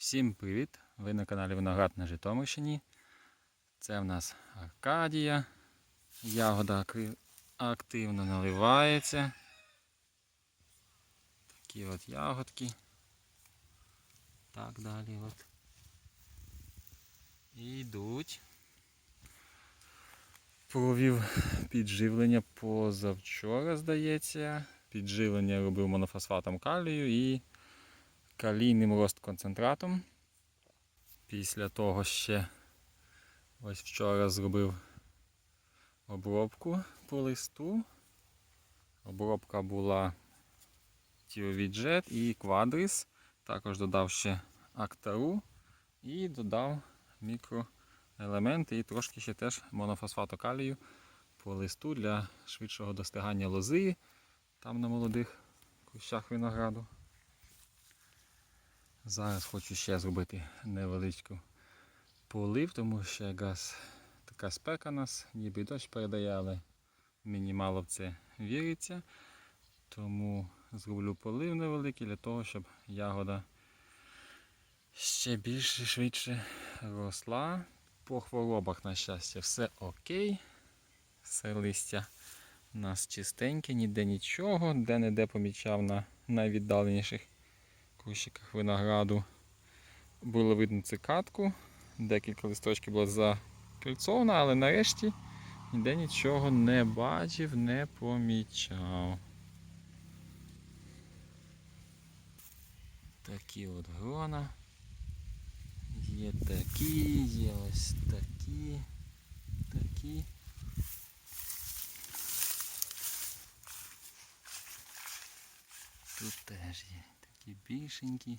Всім привіт! Ви на каналі Виноград на Житомирщині. Це в нас Аркадія. Ягода активно наливається. Такі от ягодки. Так далі от. І йдуть. Провів підживлення позавчора, здається. Підживлення робив монофосфатом калію і калійним розконцентратом. Після того ще ось вчора зробив обробку по листу. Обробка була Тіовіджет і Квадрис. Також додав ще Актару і додав мікроелементи і трошки ще теж монофосфату калію по листу для швидшого достигання лози там на молодих кущах винограду. Зараз хочу ще зробити невеличку полив, тому що якраз така спека нас, ніби дощ передає, але мені мало в це віриться. Тому зроблю полив невеликий для того, щоб ягода ще більше швидше росла. По хворобах, на щастя, все окей. Все листя у нас чистеньке, ніде нічого, де-не-де помічав на найвіддаленіших кущиках винограду було видно цикатку. Декілька листочків було закільцовано, але нарешті ніде нічого не бачив, не помічав. Такі от грона. Є такі, є ось такі, такі. Тут теж є такі більшенькі,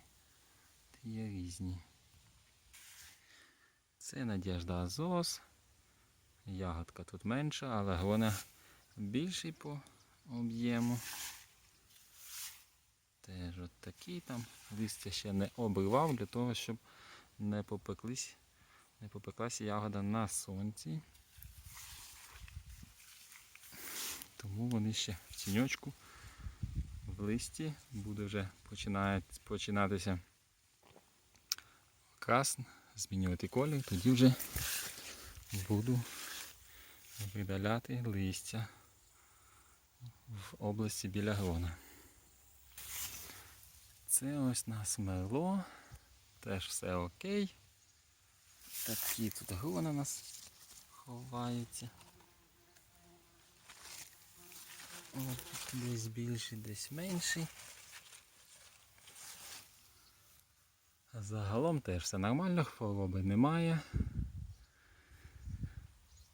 та є різні. Це Надіжда Азос. Ягодка тут менша, але грона більший по об'єму. Теж от такий там. Листя ще не обривав для того, щоб не попеклись, не попеклася ягода на сонці. Тому вони ще в тіньочку листі буде вже починатися окрас, змінювати колір, тоді вже буду видаляти листя в області біля грона. Це ось нас мело, теж все окей. Такі тут грона у нас ховаються. От десь більший, десь менший. А Загалом теж все нормально, хвороби немає.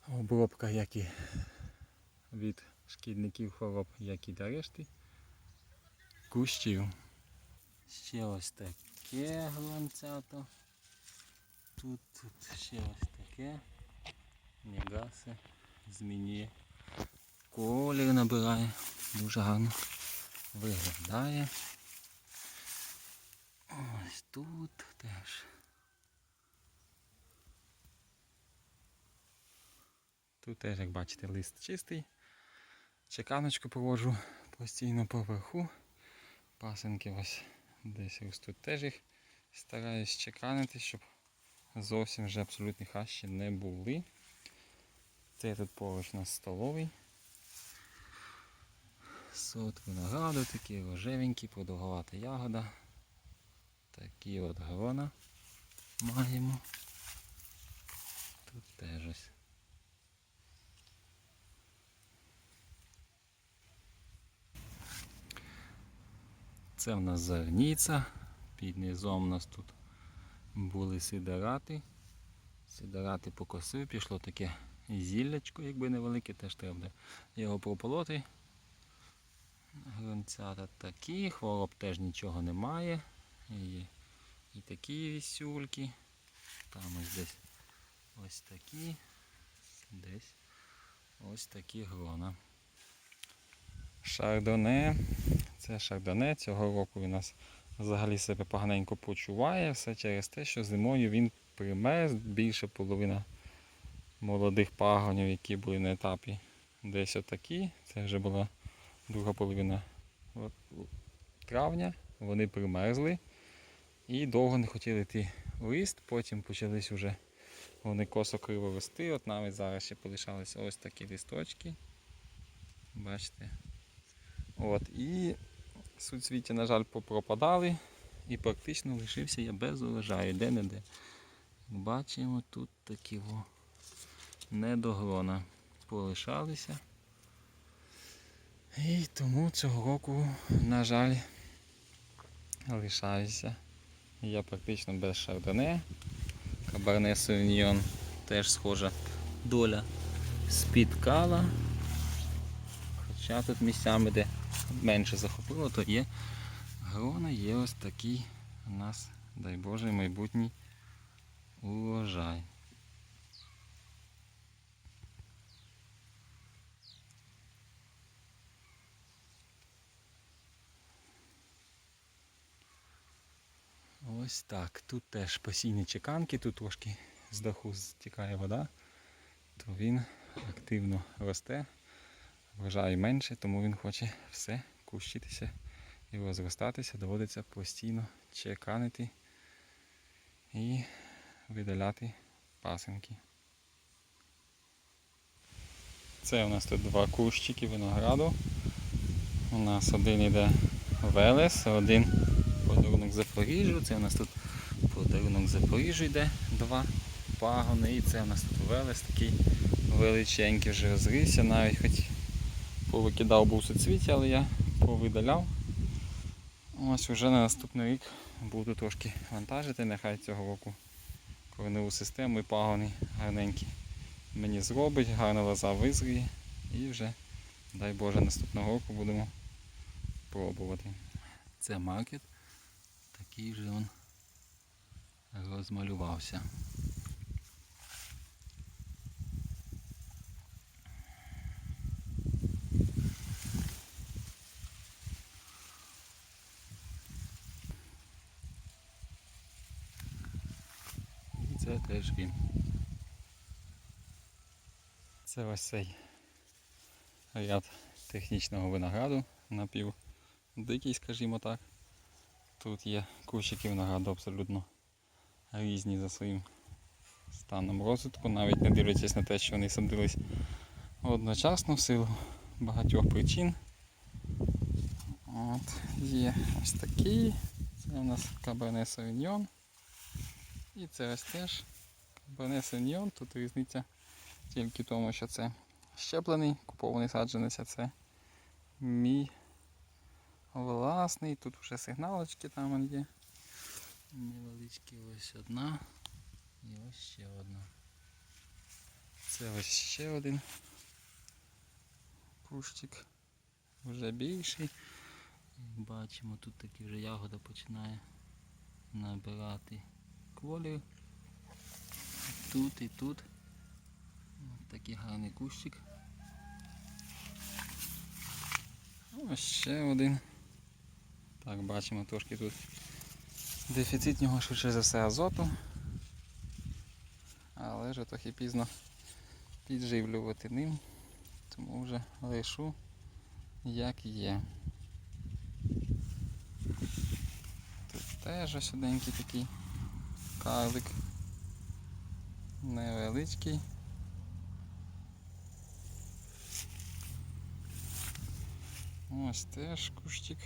Обробка як і від шкідників хвороб, як і для решти. Кущів. Ще ось таке гланцято. Тут, тут ще ось таке. Мегаси змінює колір набирає, дуже гарно виглядає. Ось тут теж. Тут теж, як бачите, лист чистий. Чеканочку проводжу постійно поверху. Пасенки ось десь ростуть теж їх. Стараюсь чеканити, щоб зовсім вже абсолютні хащі не були. Це тут поруч у нас столовий. Сорт винограду, такий рожевенький, продовгувата ягода. Такі от грона маємо. Тут теж ось. Це в нас зерніця. Під низом у нас тут були сидорати. Сидорати покосив, пішло таке зіллячко, якби невелике, теж треба його прополоти. Гронцята такі, хвороб теж нічого немає. І, і такі вісюльки. Там ось десь ось такі, десь ось такі грона. Шардоне. Це шардоне. Цього року він нас взагалі себе поганенько почуває. Все через те, що зимою він примерз більше половина молодих пагонів, які були на етапі десь отакі. Це вже була друга половина травня. Вони примерзли. І довго не хотіли йти в лист, потім почались вже вони косо криво рости. От навіть зараз ще полишалися ось такі листочки. Бачите. От, і суцвіття, на жаль, попропадали. І практично лишився я без урожаю, де-не-де. Бачимо, тут такі недогрона полишалися. І тому цього року, на жаль, лишаюся. Я практично без шардоне. Кабарне Савіньйон теж схожа доля спіткала. Хоча тут місцями, де менше захопило, то є грона, є ось такий у нас, дай Боже, майбутній урожай. Ось так. Тут теж постійні чеканки, тут трошки з даху стікає вода, то він активно росте, врожаю менше, тому він хоче все кущитися і розростатися, доводиться постійно чеканити і видаляти пасинки. Це у нас тут два кущики винограду. У нас один іде Велес, один подарунок Запоріжжю. Це у нас тут подарунок Запоріжжю йде два пагони. І це у нас тут Велес такий величенький вже розрився, навіть хоч повикидав був суцвіття, але я повидаляв. Ось вже на наступний рік буду трошки вантажити, нехай цього року кореневу систему і пагони гарненькі мені зробить, гарна лоза визріє і вже, дай Боже, наступного року будемо пробувати. Це маркет, такий же він розмалювався. І це теж він. Це ось цей ряд технічного винограду напів дикий, скажімо так. Тут є кущики винограду абсолютно різні за своїм станом розвитку, навіть не дивлячись на те, що вони садились одночасно в силу багатьох причин. От, Є ось такий. Це у нас Cabernet Sauvignon. І це ось теж Cabernet Sauvignon. Тут різниця тільки в тому, що це щеплений, купований саджанець, а це мій власний. Тут вже сигналочки там є. Невеличкі ось одна і ось ще одна. Це ось ще один кущик. Вже більший. Бачимо, тут таки вже ягода починає набирати колір. Тут і тут. Ось такий гарний кущик. Ось ще один. Так, бачимо трошки тут дефіцит нього швидше за все азоту. Але вже трохи пізно підживлювати ним, тому вже лишу як є. Тут теж ось оденький такий карлик. Невеличкий. Ось теж кущик.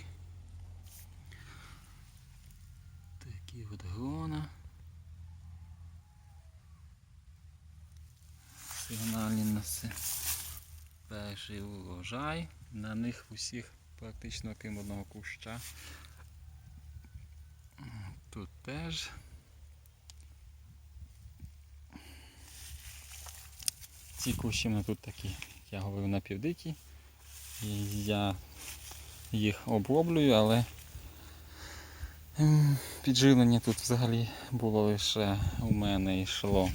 Такі от грона. Сигнальні на перший урожай. На них усіх практично крім одного куща. Тут теж. Ці кущі мене тут такі, я говорю, напівдикі. Я їх оброблюю, але підживлення тут взагалі було лише у мене йшло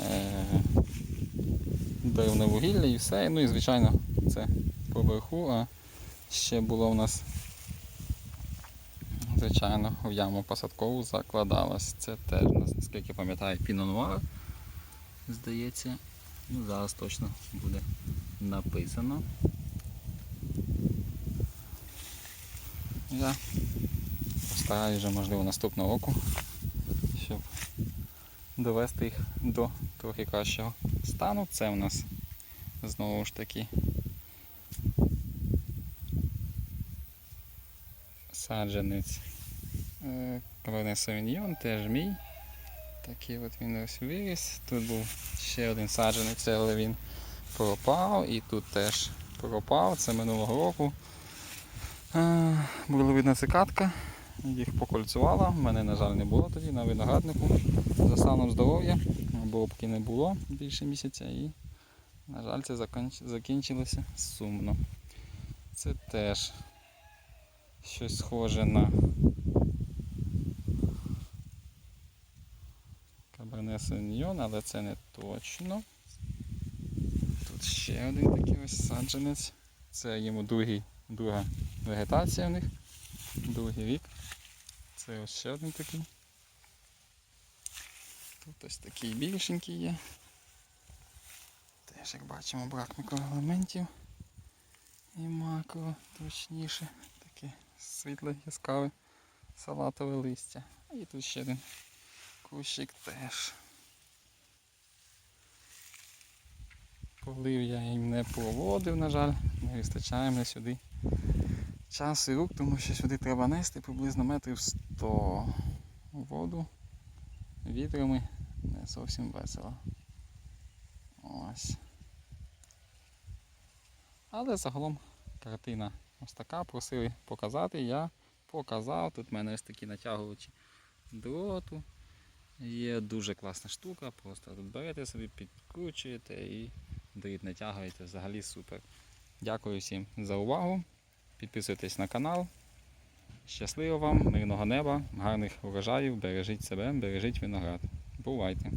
е, деревне вугілля і все. Ну і звичайно це поверху, а ще було у нас, звичайно, в яму посадкову закладалось. Це теж у нас, наскільки пам'ятаю, пінонуар, здається. Ну, зараз точно буде написано. Я збираю вже, можливо, наступного року, щоб довести їх до трохи кращого стану. Це у нас знову ж таки саджанець е, Каверне Савіньйон, теж мій. Такий от він ось виріс. Тут був ще один саджанець, але він пропав. І тут теж пропав. Це минулого року. Е, Було видно цикатка, їх покольцювала. У мене, на жаль, не було тоді на винограднику. За станом здоров'я. Бобки не було більше місяця і, на жаль, це закінчилося сумно. Це теж щось схоже на Каберне Сеньйон, але це не точно. Тут ще один такий ось саджанець. Це йому другий, друга вегетація в них. Другий рік. Це ось ще один такий. Тут ось такий більшенький є. Теж, як бачимо, брак мікроелементів. І макро точніше. Таке світле, яскраве салатове листя. І тут ще один кущик теж. Полив я їм не проводив, на жаль, не вистачає мені сюди часу і рук, тому що сюди треба нести приблизно метрів 100 воду відрами не зовсім весело. Ось. Але загалом картина ось така. Просили показати, я показав. Тут в мене ось такі натягувачі дроту. Є дуже класна штука, просто тут берете собі, підкручуєте і дріт натягуєте. Взагалі супер. Дякую всім за увагу. Підписуйтесь на канал. Щасливо вам, мирного неба, гарних урожаїв, бережіть себе, бережіть виноград. Бувайте!